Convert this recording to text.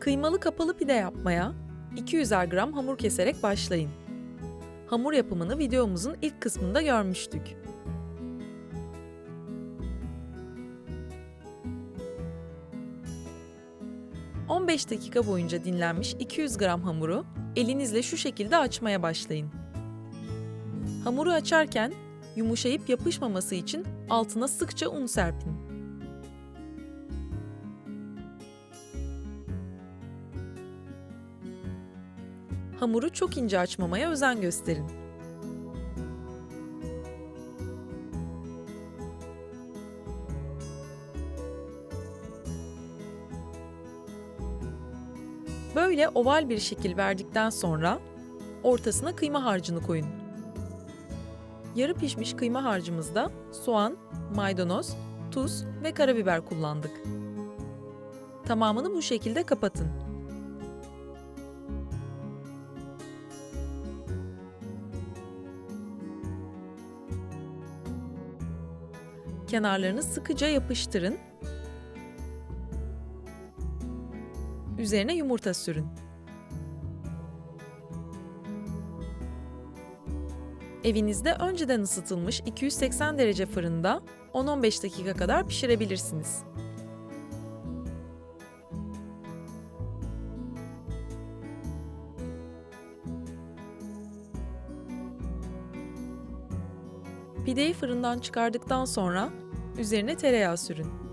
Kıymalı kapalı pide yapmaya 200'er gram hamur keserek başlayın. Hamur yapımını videomuzun ilk kısmında görmüştük. ...15 dakika boyunca dinlenmiş 200 gram hamuru elinizle şu şekilde açmaya başlayın. Hamuru açarken yumuşayıp yapışmaması için altına sıkça un serpin. Hamuru çok ince açmamaya özen gösterin. Böyle oval bir şekil verdikten sonra ortasına kıyma harcını koyun. Yarı pişmiş kıyma harcımızda soğan, maydanoz, tuz ve karabiber kullandık. Tamamını bu şekilde kapatın. Kenarlarını sıkıca yapıştırın. Üzerine yumurta sürün. Evinizde önceden ısıtılmış 280 derece fırında 10-15 dakika kadar pişirebilirsiniz. Pideyi fırından çıkardıktan sonra üzerine tereyağı sürün.